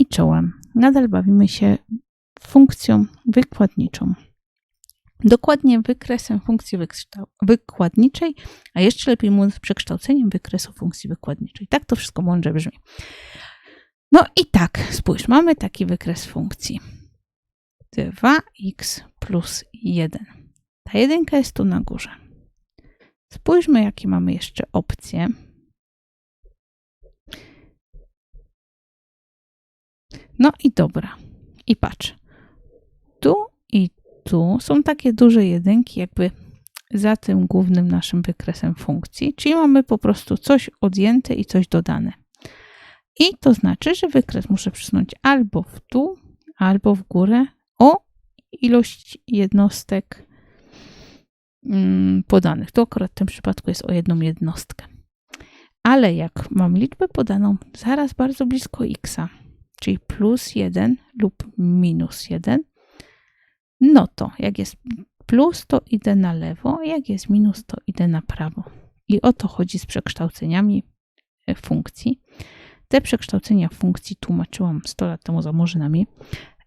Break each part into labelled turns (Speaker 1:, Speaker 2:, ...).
Speaker 1: i czołem. Nadal bawimy się funkcją wykładniczą. Dokładnie wykresem funkcji wykładniczej, a jeszcze lepiej mówiąc przekształceniem wykresu funkcji wykładniczej. Tak to wszystko mądrze brzmi. No i tak, spójrz, mamy taki wykres funkcji. 2x plus 1. Ta jedynka jest tu na górze. Spójrzmy, jakie mamy jeszcze opcje. No i dobra. I patrz. Tu i tu są takie duże jedynki, jakby za tym głównym naszym wykresem funkcji, czyli mamy po prostu coś odjęte i coś dodane. I to znaczy, że wykres muszę przesunąć albo w dół, albo w górę o ilość jednostek mm, podanych. To akurat w tym przypadku jest o jedną jednostkę. Ale jak mam liczbę podaną zaraz bardzo blisko x, czyli plus 1 lub minus 1, no to jak jest plus, to idę na lewo, jak jest minus, to idę na prawo. I o to chodzi z przekształceniami e, funkcji. Te przekształcenia funkcji tłumaczyłam 100 lat temu za murzynami.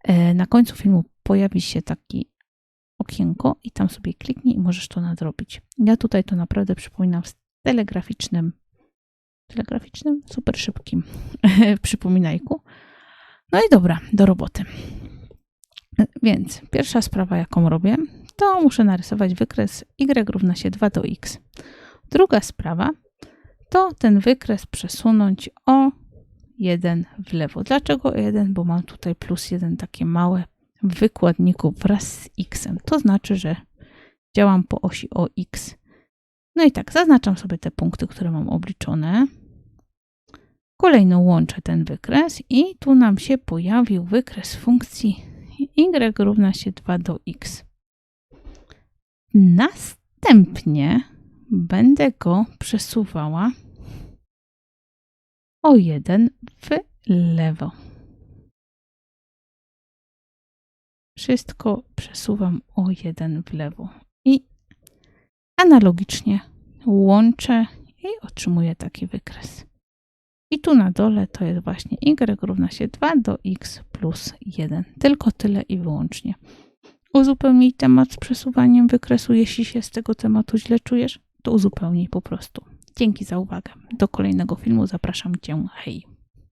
Speaker 1: E, Na końcu filmu pojawi się taki okienko i tam sobie kliknij i możesz to nadrobić. Ja tutaj to naprawdę przypominam w telegraficznym, telegraficznym, super szybkim przypominajku. No i dobra, do roboty. Więc pierwsza sprawa, jaką robię, to muszę narysować wykres y równa się 2 do x. Druga sprawa to ten wykres przesunąć o 1 w lewo. Dlaczego o 1? Bo mam tutaj plus 1 takie małe w wykładniku wraz z x. To znaczy, że działam po osi o x. No i tak, zaznaczam sobie te punkty, które mam obliczone. Kolejno łączę ten wykres i tu nam się pojawił wykres funkcji y równa się 2 do x. Następnie będę go przesuwała o 1 w lewo. Wszystko przesuwam o 1 w lewo. I analogicznie łączę i otrzymuję taki wykres. I tu na dole to jest właśnie y równa się 2 do x plus 1. Tylko tyle i wyłącznie. Uzupełnij temat z przesuwaniem wykresu. Jeśli się z tego tematu źle czujesz, to uzupełnij po prostu. Dzięki za uwagę. Do kolejnego filmu zapraszam Cię. Hej!